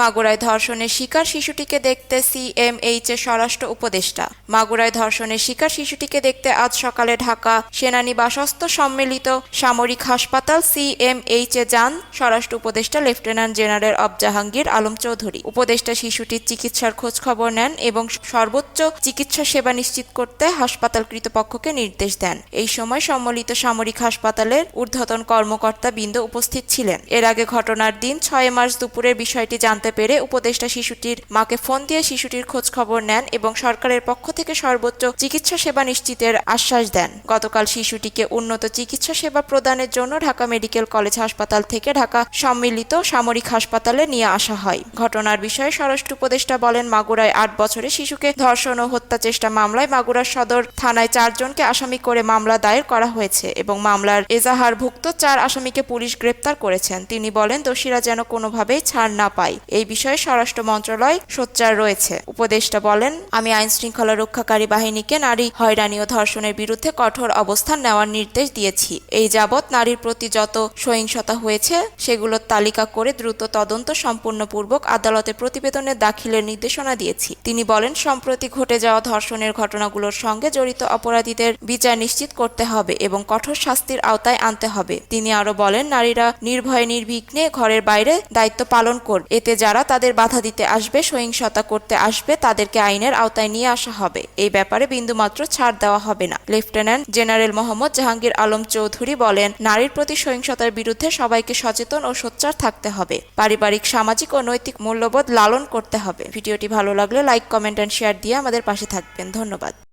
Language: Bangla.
মাগুরায় ধর্ষণের শিকার শিশুটিকে দেখতে সিএমএইচ এর স্বরাষ্ট্র উপদেষ্টা। মাগুরায় ধর্ষণের শিকার শিশুটিকে দেখতে আজ সকালে ঢাকা সেনানিবাসস্থ সম্মিলিত সামরিক হাসপাতাল সিএমএইচ এ যান স্বরাষ্ট্র উপদেষ্টা লেফটেন্যান্ট জেনারেল অব জাহাঙ্গীর আলম চৌধুরী। উপদেষ্টা শিশুটির চিকিৎসার খোঁজ খবর নেন এবং সর্বোচ্চ চিকিৎসা সেবা নিশ্চিত করতে হাসপাতাল কর্তৃপক্ষকে নির্দেশ দেন। এই সময় সম্মিলিত সামরিক হাসপাতালের ঊর্ধ্বতন কর্মকর্তা বৃন্দ উপস্থিত ছিলেন। এর আগে ঘটনার দিন ছয় মার্চ দুপুরের বিষয়টি জানতে পেরে উপদেষ্টা শিশুটির মাকে ফোন দিয়ে শিশুটির খোঁজ খবর নেন এবং সরকারের পক্ষ থেকে সর্বোচ্চ চিকিৎসা সেবা নিশ্চিতের আশ্বাস দেন। গতকাল শিশুটিকে উন্নত চিকিৎসা সেবা প্রদানের জন্য ঢাকা মেডিকেল কলেজ হাসপাতাল থেকে ঢাকা সম্মিলিত সামরিক হাসপাতালে নিয়ে আসা হয়। ঘটনার বিষয়ে স্বরাষ্ট্র উপদেষ্টা বলেন, মাগুরায় আট বছরে শিশুকে ধর্ষণ ও হত্যা চেষ্টা মামলায় মাগুরা সদর থানায় চারজনকে আসামি করে মামলা দায়ের করা হয়েছে এবং মামলার এজাহারভুক্ত চার আসামিকে পুলিশ গ্রেপ্তার করেছেন। তিনি বলেন, দোষীরা যেন কোনোভাবেই ছাড় না পায়। এই বিষয়ে স্বরাষ্ট্র মন্ত্রণালয় সোচ্চার রয়েছে। উপদেষ্টা বলেন, আমি আইন শৃঙ্খলা রক্ষাকারী বাহিনীকে নারী হয়রানি ও ধর্ষণের বিরুদ্ধে কঠোর অবস্থান নেওয়ার নির্দেশ দিয়েছি। এই যাবৎ নারীর প্রতি যত সহিংসতা হয়েছে, সেগুলোর তালিকা করে দ্রুত তদন্ত সম্পূর্ণপূর্বক আদালতে প্রতিবেদনে দাখিলের নির্দেশনা দিয়েছি। তিনি বলেন, সম্প্রতি ঘটে যাওয়া ধর্ষণের ঘটনাগুলোর সঙ্গে জড়িত অপরাধীদের বিচার নিশ্চিত করতে হবে এবং কঠোর শাস্তির আওতায় আনতে হবে। তিনি আরও বলেন, নারীরা নির্ভয়ে নির্বিঘ্নে ঘরের বাইরে দায়িত্ব পালন করবে এতে যারা তাদের বাধা দিতে আসবে, সহিংসতা করতে আসবে, তাদেরকে আইনের আওতায় নিয়ে আসা হবে। এই ব্যাপারে বিন্দুমাত্র ছাড় দেওয়া হবে না। লেফটেন্যান্ট জেনারেল মোহাম্মদ জাহাঙ্গীর আলম চৌধুরী বলেন, নারীর প্রতি সহিংসতার বিরুদ্ধে সবাইকে সচেতন ও সোচ্চার থাকতে হবে। পারিবারিক, সামাজিক ও নৈতিক মূল্যবোধ লালন করতে হবে। ভিডিওটি ভালো লাগলে লাইক, কমেন্ট এন্ড শেয়ার দিয়ে আমাদের পাশে থাকবেন। ধন্যবাদ।